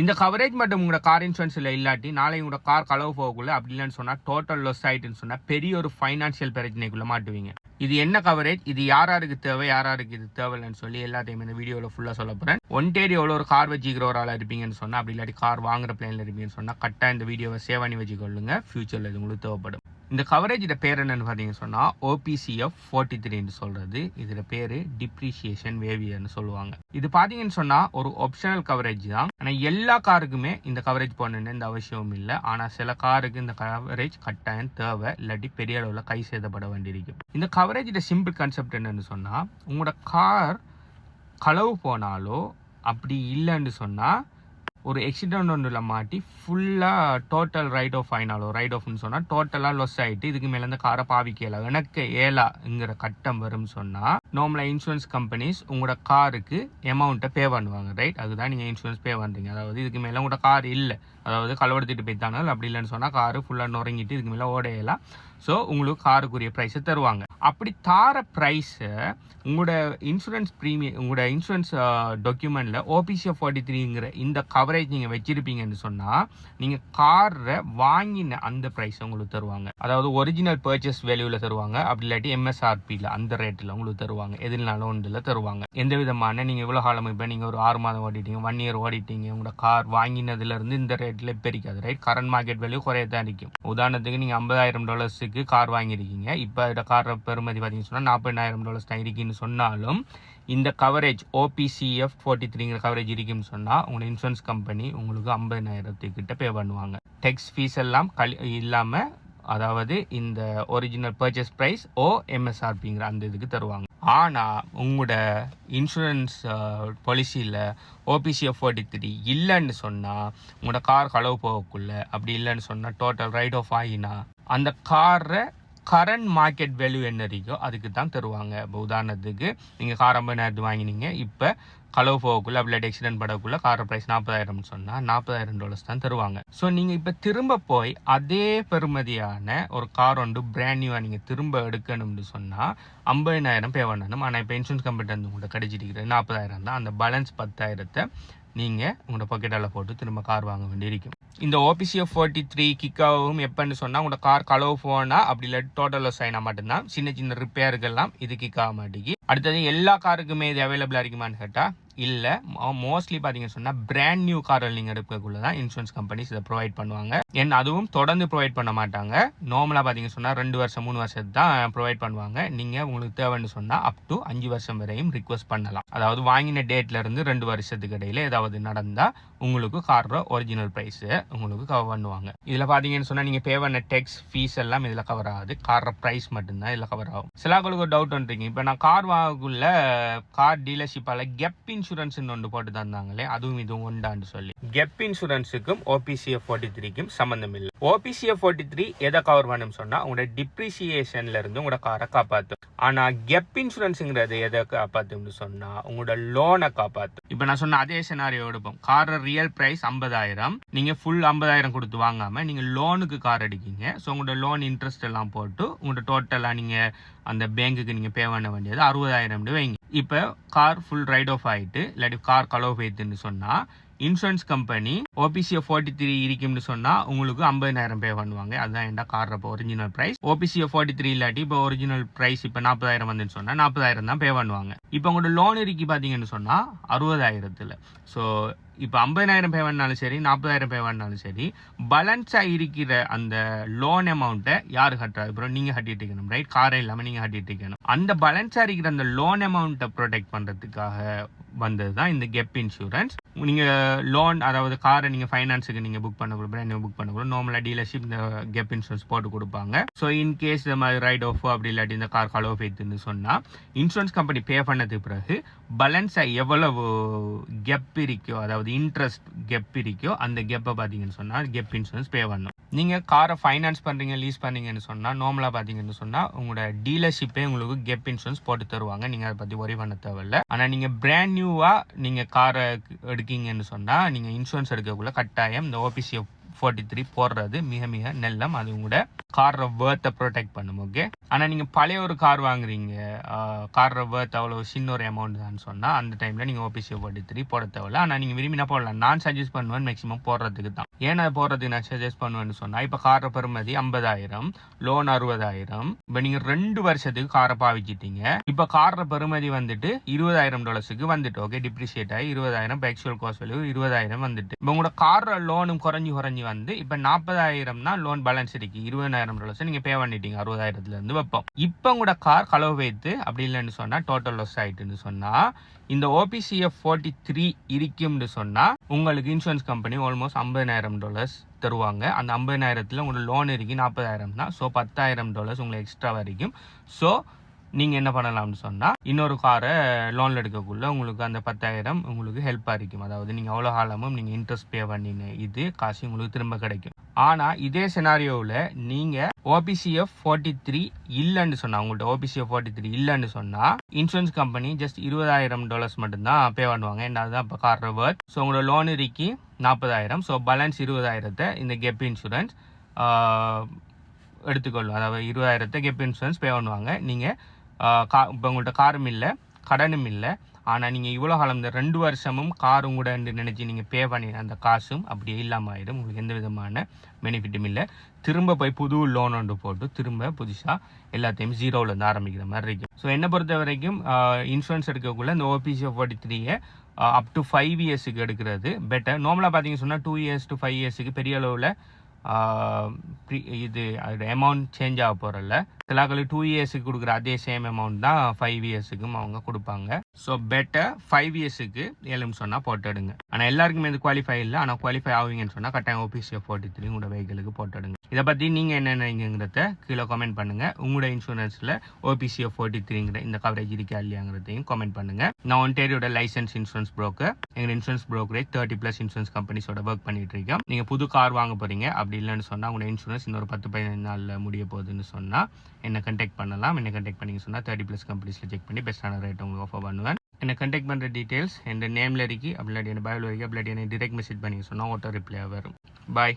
இந்த கவரேஜ் மட்டும் உங்களோட கார் இன்சூரன்ஸில் இல்லாட்டி நாளை உங்களோட கார் களவு போகக்குள்ள அப்படி இல்லைன்னு சொன்னால் டோட்டல் லாஸ் ஆயிட்டுன்னு சொன்னால் பெரிய ஒரு ஃபைனான்சியல் பிரச்சனைக்குள்ளே மாட்டுவீங்க. இது என்ன கவரேஜ் இது யார் யாருக்கு தேவை? யார் யாருக்கு இது தேவையில்லைன்னு சொல்லி எல்லாத்தையும் இந்த வீடியோவில் ஃபுல்லாக சொல்ல போகிறேன் எவ்வளோ ஒரு கார் வச்சுக்கிற ஒரு ஆளாக இருப்பீங்கன்னு சொன்னால் அப்படி இல்லாட்டி கார் வாங்குற பிளானில் இருப்பீங்கன்னு சொன்னால் கரெக்டாக இந்த வீடியோவை சேவ் பண்ணி வச்சுக்கொள்ளுங்க. ஃபியூச்சரில் இது உங்களுக்கு தேவைப்படும். இந்த கவரேஜோட பேர் என்னன்னு பார்த்தீங்கன்னு சொன்னால் ஓபிசிஎஃப் ஃபோர்ட்டி த்ரீன்னு சொல்கிறது இதில் பேர் டிப்ரிஷியேஷன் வேவியர்னு சொல்லுவாங்க. இது பார்த்தீங்கன்னு சொன்னால் ஒரு ஆப்ஷனல் கவரேஜ் தான். ஆனால் எல்லா காருக்குமே இந்த கவரேஜ் போடணுன்னு இந்த அவசியமும் இல்லை. ஆனால் சில காருக்கு இந்த கவரேஜ் கட்டாயம் தேவை. இல்லாட்டி பெரிய அளவில் கை சேதப்பட வேண்டியிருக்கும். இந்த கவரேஜோட சிம்பிள் கான்செப்ட் என்னன்னு சொன்னால் உங்களோட கார் களவு போனாலோ அப்படி இல்லைன்னு சொன்னால் ஒரு எக்ஸிடெண்ட் ஒன்றில் மாட்டி ஃபுல்லாக டோட்டல் ரைட் ஆஃப் ஆயினாலோ ரைட் ஆஃப்னு சொன்னால் டோட்டலாக லொஸ் ஆகிட்டு இதுக்கு மேலே இந்த காரை பாவிக்கல. எனக்கு ஏலாங்கிற கட்டம் வரும்னு சொன்னால் நார்மலாக இன்சூரன்ஸ் கம்பெனிஸ் உங்களோட காருக்கு அமௌண்ட்டை பே பண்ணுவாங்க ரைட் அதுதான் நீங்கள் இன்சூரன்ஸ் பே பண்ணுறீங்க அதாவது இதுக்கு மேலே உங்களோட கார் இல்லை. அதாவது கலவடுத்திட்டு போய்த்தானோ அப்படி இல்லைன்னு சொன்னால் காரு ஃபுல்லாக நுறங்கிட்டு இதுக்கு மேலே ஓடையலாம். ஸோ உங்களுக்கு காருக்குரிய ப்ரைஸை தருவாங்க. அப்படி தார ப்ரைஸை உங்களோட இன்சூரன்ஸ் ப்ரீமியம் உங்களோட இன்சூரன்ஸ் டாக்குமெண்ட்டில் ஓபிசிஎஃப் ஃபார்ட்டி த்ரீங்கிற இந்த கவரேஜ் நீங்கள் வச்சுருப்பீங்கன்னு சொன்னால் நீங்கள் காரை வாங்கின அந்த ப்ரைஸ் உங்களுக்கு தருவாங்க. அதாவது ஒரிஜினல் பர்ச்சேஸ் வேல்யூவில் தருவாங்க. அப்படி இல்லாட்டி எம்எஸ்ஆர்பியில் அந்த ரேட்டில் உங்களுக்கு தருவாங்க. எதுனாலும் ஒன்றில் தருவாங்க. எந்த விதமான நீங்கள் இவ்வளோ காலம் இப்போ நீங்கள் ஒரு ஆறு மாதம் ஓடிட்டீங்க ஒன் இயர் ஓடிட்டீங்க உங்களோட கார் வாங்கினதுலேருந்து இந்த ரேட்டில் இப்போ இருக்காது ரைட் கரண்ட் மார்க்கெட் வேல்யூ குறைய தான் இருக்கும். உதாரணத்துக்கு நீங்கள் ஐம்பதாயிரம் டாலர்ஸுக்கு கார் வாங்கியிருக்கீங்க. இப்போ இதோட கார் பெறுமதி பார்த்தீங்கன்னு சொன்னால் நாற்பதாயிரம் டாலர்ஸ் தான் இருக்குன்னு சொன்னாலும் இந்த கவரேஜ் ஓபிசிஎஃப் ஃபோர்ட்டி த்ரீங்கிற கவரேஜ் இருக்குன்னு சொன்னால் உங்களை இன்சூரன்ஸ் கம்பெனி உங்களுக்கு ஐம்பதாயிரத்துக்கிட்ட பே பண்ணுவாங்க. டெக்ஸ் ஃபீஸ் எல்லாம் கழி இல்லாமல் அதாவது இந்த ஒரிஜினல் பர்ச்சேஸ் ப்ரைஸ் ஓ எம்எஸ்ஆர்பிங்கிற அந்த இதுக்கு தருவாங்க. ஆனால் உங்களோட insurance policy OPCF forty three இல்லைன்னு சொன்னால் உங்களோட கார் களவு போகக்குள்ள அப்படி இல்லைன்னு சொன்னால் டோட்டல் ரைட் ஆஃப் ஆகினா அந்த காரை கரண்ட் மார்க்கெட் வேல்யூ என்ன இருக்கோ அதுக்கு தான் தருவாங்க. இப்போ உதாரணத்துக்கு நீங்கள் கார் ஐம்பதாயிரத்து வாங்கினீங்க. இப்போ களவு போகக்குள்ள அப்படி ஆக்சிடென்ட் படக்குள்ளே கார் ப்ரைஸ் நாற்பதாயிரம்னு சொன்னால் நாற்பதாயிரம் டாலர்ஸ் தான் தருவாங்க. ஸோ நீங்கள் இப்போ திரும்ப போய் அதே பெறுமதியான ஒரு கார் ஒன்று பிராண்ட் நியூவாக நீங்கள் திரும்ப எடுக்கணும்னு சொன்னால் ஐம்பதினாயிரம் பே பண்ணணும். ஆனால் இப்போ இன்சூரன்ஸ் கம்பெனி வந்து உங்கள்கிட்ட கிடைச்சிருக்கிறது நாற்பதாயிரம் தான். அந்த பேலன்ஸ் பத்தாயிரத்தை நீங்கள் உங்களோட பாக்கெட்டால் போட்டு திரும்ப கார் வாங்க வேண்டியிருக்கும். இந்த ஓபிசிஎஃப் ஃபார்ட்டி த்ரீ கிக்காகவும் எப்போன்னு சொன்னால் உங்களோட கார் கலவு போனால் அப்படி இல்லை டோட்டல் லாஸ் ஆகினா மட்டும்தான். சின்ன சின்ன ரிப்பேருக்கெல்லாம் இது கிக் ஆக மாட்டேங்கி அடுத்தது எல்லா காருக்குமே இது அவைலபிளாக இருக்குமான்னு கேட்டால் இல்லை மோஸ்ட்லி பார்த்தீங்கன்னு சொன்னால் பிராண்ட் நியூ காரில் நீங்கள் எடுக்கக்குள்ள தான் இன்சூரன்ஸ் கம்பெனிஸ் இதை ப்ரொவைட் பண்ணுவாங்க. என் அதுவும் தொடர்ந்து ப்ரொவைட் பண்ண மாட்டாங்க. நார்மலாக பார்த்தீங்கன்னு சொன்னால் ரெண்டு வருஷம் மூணு வருஷத்து தான் ப்ரொவைட் பண்ணுவாங்க. நீங்கள் உங்களுக்கு தேவைன்னு சொன்னால் அப் டு அஞ்சு வருஷம் வரையும் ரிக்வஸ்ட் பண்ணலாம். அதாவது வாங்கின டேட்லேருந்து ரெண்டு வருஷத்துக்கு இடையில ஏதாவது நடந்தால் உங்களுக்கு காரோட ஒரிஜினல் ப்ரைஸு உங்களுக்கு கவர் பண்ணுவாங்க. இதில் பார்த்தீங்கன்னு சொன்னால் நீங்கள் பே பண்ண டெக்ஸ் ஃபீஸ் எல்லாம் இதில் கவர் ஆகாது. காரோட ப்ரைஸ் மட்டும்தான் இதில் கவர் ஆகும். சிலாக்களுக்கு ஒரு டவுட் வந்துருக்கீங்க இப்போ நான் கார் வாங்கக்குள்ள கார் டீலர்ஷிப்பால் கெப்பின் இன்சூரன்ஸ்னு ஒன்று போட்டு தந்தாங்களே அதுவும் இதுவும் உண்டான்னு சொல்லி. கெப் இன்சூரன்ஸுக்கும் ஓபிசிஎஃப் ஃபார்ட்டி த்ரீக்கும் சம்மந்தம் இல்லை. ஓபிசிஎஃப் ஃபார்ட்டி த்ரீ எதை கவர் பண்ணும் சொன்னால் உங்களோட டிப்ரிசியேஷன்ல இருந்து உங்களோட காரை காப்பாற்றும் ஆனால் கெப் இன்சூரன்ஸுங்கிறது எதை காப்பாற்றும்னு சொன்னால் உங்களோட லோனை காப்பாற்றும் இப்போ நான் சொன்ன அதே சினாரியோ எடுப்போம். காரோட ரியல் ப்ரைஸ் ஐம்பதாயிரம். நீங்கள் ஃபுல் ஐம்பதாயிரம் கொடுத்து வாங்காமல் நீங்கள் லோனுக்கு கார் அடிக்கீங்க. ஸோ உங்களோட லோன் இன்ட்ரெஸ்ட் எல்லாம் போட்டு உங்களோட டோட்டலாக நீங்கள் அந்த பேங்க்குக்கு நீங்கள் பே பண்ண வேண்டியது அறுபதாயிரம் வைங்க. இப்போ கார் ஃபுல் ரைட் ஆஃப் ஆகிட்டு இல்லாட்டி கார் கலோ போயிடுதுன்னு சொன்னால் insurance company OPCF forty three இருக்கும்னு சொன்னால் உங்களுக்கு ஐம்பதாயிரம் பே பண்ணுவாங்க. அதுதான் என்ன கார் இப்போ original price OPCF forty three இல்லாட்டி இப்போ ஒரிஜினல் ப்ரைஸ் இப்போ நாற்பதாயிரம் வந்துன்னு சொன்னால் நாற்பதாயிரம் தான் பே பண்ணுவாங்க. இப்போ உங்களோட லோன் இருக்கு பார்த்தீங்கன்னு சொன்னால் அறுபதாயிரத்தில். ஸோ இப்போ ஐம்பதாயிரம் பே பண்ணாலும் சரி நாற்பதாயிரம் பே பண்ணாலும் சரி பேலன்ஸாக இருக்கிற அந்த லோன் அமௌண்ட்டை யார் கட்டுறது அப்புறம் நீங்கள் கட்டிட்டு இருக்கணும் ரைட் காரை இல்லாமல் நீங்கள் கட்டிட்டு இருக்கணும். அந்த பேலன்ஸாக இருக்கிற அந்த லோன் அமௌண்ட்டை ப்ரொடெக்ட் பண்ணுறதுக்காக வந்தது தான் இந்த கெப் இன்சூரன்ஸ் நீங்கள் லோன் அதாவது காரை நீங்கள் ஃபைனான்ஸுக்கு நீங்கள் புக் பண்ண பிராண்ட் புக் பண்ண கூட நார்மலாக டீலர்ஷிப் இந்த கெப் இன்சூரன்ஸ் போட்டு கொடுப்பாங்க. ஸோ இன் கேஸ் இந்த மாதிரி ரைட் ஆஃப் அப்படி இல்லாட்டி இந்த கார் கலோ ஃபேத்துன்னு சொன்னால் இன்சூரன்ஸ் கம்பெனி பே பண்ணதுக்கு பிறகு பேலன்ஸை எவ்வளவு கெப் இருக்கோ அதாவது இன்ட்ரெஸ்ட் கெப் இருக்கோ அந்த கெப்பை பார்த்தீங்கன்னு சொன்னால் கெப் இன்சூரன்ஸ் பே பண்ணணும் நீங்கள் காரை ஃபைனான்ஸ் பண்ணுறீங்க லீஸ் பண்ணீங்கன்னு சொன்னால் நார்மலாக பார்த்தீங்கன்னு சொன்னால் உங்களோட டீலர்ஷிப்பே உங்களுக்கு கெப் இன்சூரன்ஸ் போட்டு தருவாங்க. நீங்கள் அதை பற்றி ஒரி பண்ண தேவையில்ல. ஆனால் நீங்கள் பிராண்ட் நியூவாக நீங்கள் காரை எடுக்கீங்கன்னு சொன்னால் நீங்கள் இன்சூரன்ஸ் எடுக்கக்குள்ள கட்டாயம் இந்த ஓபிசியை ஃபார்ட்டி த்ரீ போடுறது மிக மிக நல்லம். அது உங்களோட காரோட வேர்த்தை ப்ரொடெக்ட் பண்ணும் ஓகே ஆனால் நீங்கள் பழைய ஒரு கார் வாங்குறீங்க காரோட வேர்த் அவ்வளோ சின்ன ஒரு அமௌண்ட் தான் சொன்னால் அந்த டைமில் நீங்கள் ஓபிசி ஃபார்ட்டி த்ரீ போட தேவையில்ல. ஆனால் நீங்கள் விரும்பினா போடலாம். நான் சஜஸ்ட் பண்ணுவேன் மேக்ஸிமம் போடுறதுக்கு தான். ஏன் அது போடுறதுக்கு நான் சஜஸ்ட் பண்ணுவேன்னு சொன்னால் இப்போ காரை பெறுமதி ஐம்பதாயிரம் லோன் அறுபதாயிரம். இப்போ நீங்கள் ரெண்டு வருஷத்துக்கு காரை பாவிச்சிட்டீங்க. இப்போ காரை பெறுமதி வந்துட்டு இருபதாயிரம் டாலர்ஸுக்கு வந்துட்டு ஓகே டிப்ரிஷியேட் ஆகி இருபதாயிரம் ஆக்சுவல் காஸ்ட் வேல்யூ இருபதாயிரம் வந்துட்டு. இப்போ உங்களோட கார் லோனும் குறைஞ்சி குறைஞ்சி வந்து இப்போ நாற்பதாயிரம்னா லோன் பேலன்ஸ் இருக்கு. இருபதாயிரம் டாலர்ஸ் நீங்கள் பே பண்ணிட்டீங்க அறுபதாயிரத்துலேருந்து வைப்போம். இப்போ உங்களோட கார் களவு வைத்து அப்படி இல்லைன்னு சொன்னால் டோட்டல் லாஸ் ஆகிட்டுன்னு சொன்னால் இந்த ஓபிசிஎஃப் ஃபார்ட்டி த்ரீ இருக்கும்னு சொன்னால் உங்களுக்கு இன்சூரன்ஸ் கம்பெனி ஆல்மோஸ்ட் ஐம்பதாயிரம் டாலர்ஸ் தருவாங்க. அந்த ஐம்பதாயிரத்தில் உங்களுக்கு லோன் இருக்கு நாற்பதாயிரம் தான் ஸோ பத்தாயிரம் டாலர்ஸ் உங்களுக்கு எக்ஸ்ட்ரா வரைக்கும். ஸோ நீங்கள் என்ன பண்ணலாம்னு சொன்னால் இன்னொரு காரை லோனில் எடுக்கக்குள்ள உங்களுக்கு அந்த பத்தாயிரம் உங்களுக்கு ஹெல்ப்பாக இருக்கும். அதாவது நீங்கள் அவ்வளோ காலமும் நீங்கள் இன்ட்ரெஸ்ட் பே பண்ணின இது காசு உங்களுக்கு திரும்ப கிடைக்கும். ஆனால் இதே சினாரியோவில் நீங்கள் ஓபிசிஎஃப் ஃபார்ட்டி த்ரீ இல்லைன்னு சொன்னால் உங்கள்கிட்ட ஓபிசிஎஃப் ஃபார்ட்டி த்ரீ இல்லைன்னு சொன்னால் இன்சூரன்ஸ் கம்பெனி ஜஸ்ட் இருபதாயிரம் டாலர்ஸ் மட்டும்தான் பே பண்ணுவாங்க. என்ன அதுதான் இப்போ கார் வர்த் ஸோ உங்களோட லோன் இருக்கி நாற்பதாயிரம். ஸோ பேலன்ஸ் இருபதாயிரத்தை இந்த கெப் இன்சூரன்ஸ் எடுத்துக்கொள்ளும். அதாவது இருபதாயிரத்தை கெப் இன்சூரன்ஸ் பே பண்ணுவாங்க. நீங்கள் கா இப்போ உங்கள்கிட்ட காரும் இல்லை கடனும் இல்லை. ஆனால் நீங்கள் இவ்வளோ காலம் இந்த ரெண்டு வருஷமும் கார் கூட நினச்சி நீங்கள் பே பண்ணின அந்த காசும் அப்படியே இல்லாமல் ஆயிடும். உங்களுக்கு எந்த விதமான பெனிஃபிட்டும் இல்லை. திரும்ப போய் புது லோன் ஒன்று போட்டு திரும்ப புதுசாக எல்லாத்தையும் ஜீரோவிலேருந்து ஆரம்பிக்கிற மாதிரி இருக்கும். ஸோ என்னை பொறுத்த வரைக்கும் இன்சூரன்ஸ் எடுக்கக்குள்ள இந்த ஓபிசி ஃபார்ட்டி த்ரீயை அப் டு ஃபைவ் இயர்ஸுக்கு எடுக்கிறது பெட்டர் நார்மலாக பார்த்தீங்கன்னு சொன்னால் டூ இயர்ஸ் டு ஃபைவ் இயர்ஸுக்கு பெரிய அளவில் இது அதோட அமௌண்ட் சேஞ்ச் ஆக போகிறல்ல சிலாக்கள் டூ இயர்ஸுக்கு கொடுக்குற அதே சேம் அமௌண்ட் தான் ஃபைவ் இயர்ஸுக்கும் அவங்க கொடுப்பாங்க. ஸோ பெட்டர் ஃபைவ் இயர்ஸுக்கு ஏழுன்னு சொன்னால் போட்டுடுங்க. ஆனால் எல்லாருக்குமே இது குவாலிஃபை இல்லை. ஆனால் குவாலிஃபை ஆகுவீங்கன்னு சொன்னால் கட்டாயம் ஓபிசிஎஃப் ஃபோர்ட்டி த்ரீ உங்களோட வெஹிக்கிளுக்கு போட்டுடுங்க. இதை பற்றி நீங்கள் என்ன நினைக்கிறத கீழே கமெண்ட் பண்ணுங்கள் உங்களோட இன்சூரன்ஸில் ஓபிசிஎஃப் ஃபோர்ட்டி த்ரீங்கிற இந்த கவரேஜ் இருக்கா இல்லையாங்கிறதையும் கமெண்ட் பண்ணுங்கள் நான் ஒன்டேரியோட லைசன்ஸ் இன்சூரன்ஸ் ப்ரோக்கர் எங்கள் insurance brokerage thirty plus insurance கம்பெனிஸோட ஒர்க் பண்ணிட்டு இருக்கோம் நீங்கள் புது கார் வாங்க போகிறீங்க அப்படி இல்லைன்னு சொன்னால் உங்களோட இன்சூரன்ஸ் இன்னொரு பத்து பதினஞ்சு நாளில் முடிய போகுதுன்னு சொன்னால் என்னை கண்டெக்ட் பண்ணலாம். என்னை கண்டெக்ட் பண்ணிங்க சொன்னால் தேர்ட்டி ப்ளஸ் கம்பெனிஸில் செக் பண்ணி பெஸ்ட்டான ரேட் உங்களுக்கு ஆஃபர் பண்ணுவேன். என்னை கண்டெக்ட் பண்ணுற டீட்டெயில்ஸ் என் நேமில் இருக்கி அப்படி என் பயோவில் இருக்கு அப்படி என்னை டிரெக்ட் மெசேஜ் பண்ணி சொன்னால் ஓட்டோ ரிப்ளை வரும். பாய்